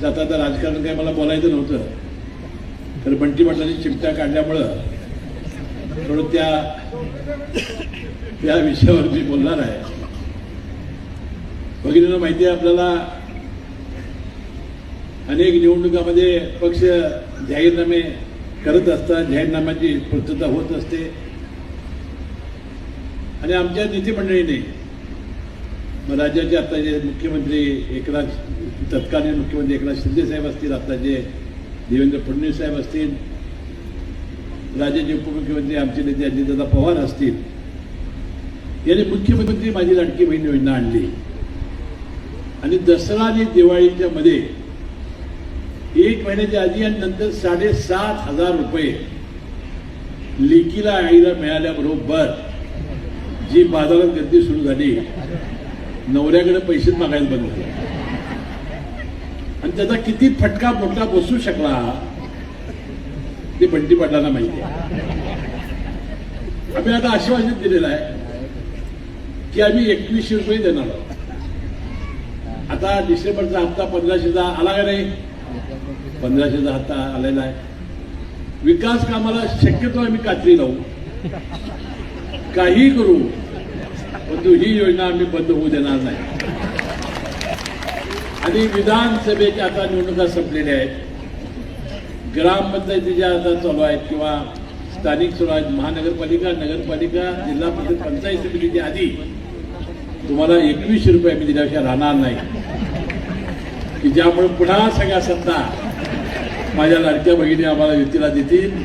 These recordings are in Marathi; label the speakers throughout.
Speaker 1: जाता आता राजकारण काही मला बोलायचं नव्हतं. तर बंटी पाटलांनी चिमट्या काढल्यामुळं थोडं त्या त्या विषयावर मी बोलणार आहे. भगिनींना माहिती आहे आपल्याला अनेक निवडणुकामध्ये पक्ष जाहीरनामे करत असतात जाहीरनाम्याची पूर्तता होत असते. आणि आमच्या नेते मंडळीने मग राज्याचे आता जे मुख्यमंत्री एकनाथ तत्कालीन मुख्यमंत्री एकनाथ शिंदे साहेब असतील आता जे देवेंद्र फडणवीस साहेब असतील राज्याचे उपमुख्यमंत्री आमचे नेते अजितदादा पवार असतील यांनी मुख्यमंत्री माझी लाडकी बहीण योजना आणली. आणि दसरा आणि दिवाळीच्या मध्ये एक महिन्याच्या आधी आणि नंतर साडेसात हजार रुपये लेकीला आईला मिळाल्याबरोबर जी बाजारात गर्दी सुरू झाली नवऱ्याकडे पैसेच मागायला बंद झाले आणि त्याचा किती फटका मोठा बसू शकला ते बंटी पाटलांना माहिती आहे. आम्ही आता आश्वासन दिलेलं आहे की आम्ही एकवीसशे रुपये देणार आहोत. आता डिसेंबरचा हप्ता पंधराशेचा आला का नाही? पंधराशेचा हप्ता आलेला आहे. विकास कामाला शक्यतो आम्ही कात्री लावू. काही करू परंतु ही योजना आम्ही बंद होऊ देणार नाही. आणि विधानसभेच्या आता निवडणुका संपलेल्या आहेत. ग्रामपंचायतीच्या आता चालू आहेत किंवा स्थानिक स्वराज महानगरपालिका नगरपालिका जिल्हा परिषद पंचायत समितीच्या आधी तुम्हाला एकवीसशे रुपये आम्ही दिल्याशिवाय राहणार नाही. की ज्यामुळे पुन्हा सगळ्या सत्ता माझ्या लाडक्या भगिनी आम्हाला युतीला देतील.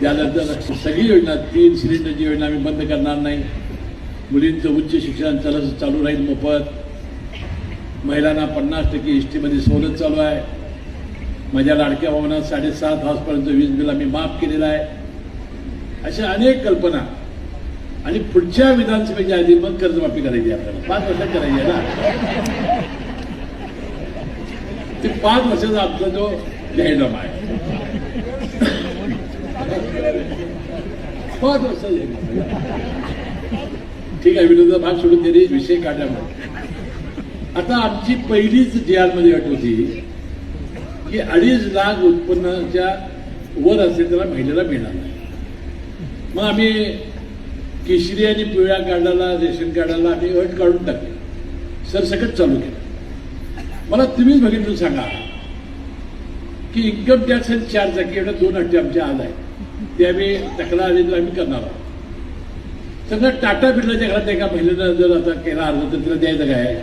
Speaker 1: त्यानंतर सगळी योजना तीन सिलेंडरची योजना आम्ही बंद करणार नाही. मुलींचं उच्च शिक्षण चालू राहील मोफत. महिलांना पन्नास टक्के एस टीमध्ये सवलत चालू आहे. माझ्या लाडक्या भावना साडेसात हाऊसपर्यंत वीज बिल आम्ही माफ केलेलं आहे. अशा अनेक कल्पना. आणि पुढच्या विधानसभेच्या आधी मग कर्जमाफी करायची आहे आपल्याला. पाच वर्षात करायची आहे ना? ते पाच वर्षाचा आपला जो जाहीरनामा आहे. पाच वर्षाचा ठीक आहे विरोधाचा भाग सोडून तरी विषय काढल्यामुळे आता आमची पहिलीच डीआरमध्ये अट होती की अडीच लाख उत्पन्नाच्या वर असेल त्याला महिलेला मिळणार नाही. मग आम्ही केशरी आणि पिवळ्या कार्डाला रेशन कार्डाला आम्ही अट काढून टाकली. सरसकट चालू केलं. मला तुम्हीच बघितलं सांगा की इन्कम टॅक्स आणि चार चाकी एवढ्या दोन अटी आमच्या आज आहेत. ते आम्ही तक्रार आली तर आम्ही करणार आहोत. सगळं टाटा बिर्लाच्या घरात एका महिलेनं जर आता केला अर्ज तर तिला द्यायचं काय?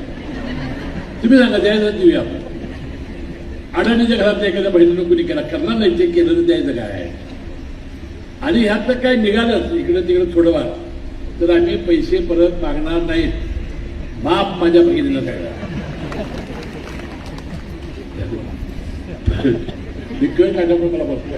Speaker 1: तुम्ही सांगा द्यायचं देऊया आपण. अडाणीच्या घरात एखाद्या बहिणीनं कुणी केला करणार नाही ते केलं तर द्यायचं काय आणि ह्यात तर काय निघालंच इकडं तिकडं थोडंफार. तर आम्ही पैसे परत मागणार नाहीत. बाप माझ्या भगिनीला काय मी कळ काढल्यामुळे मला बसतो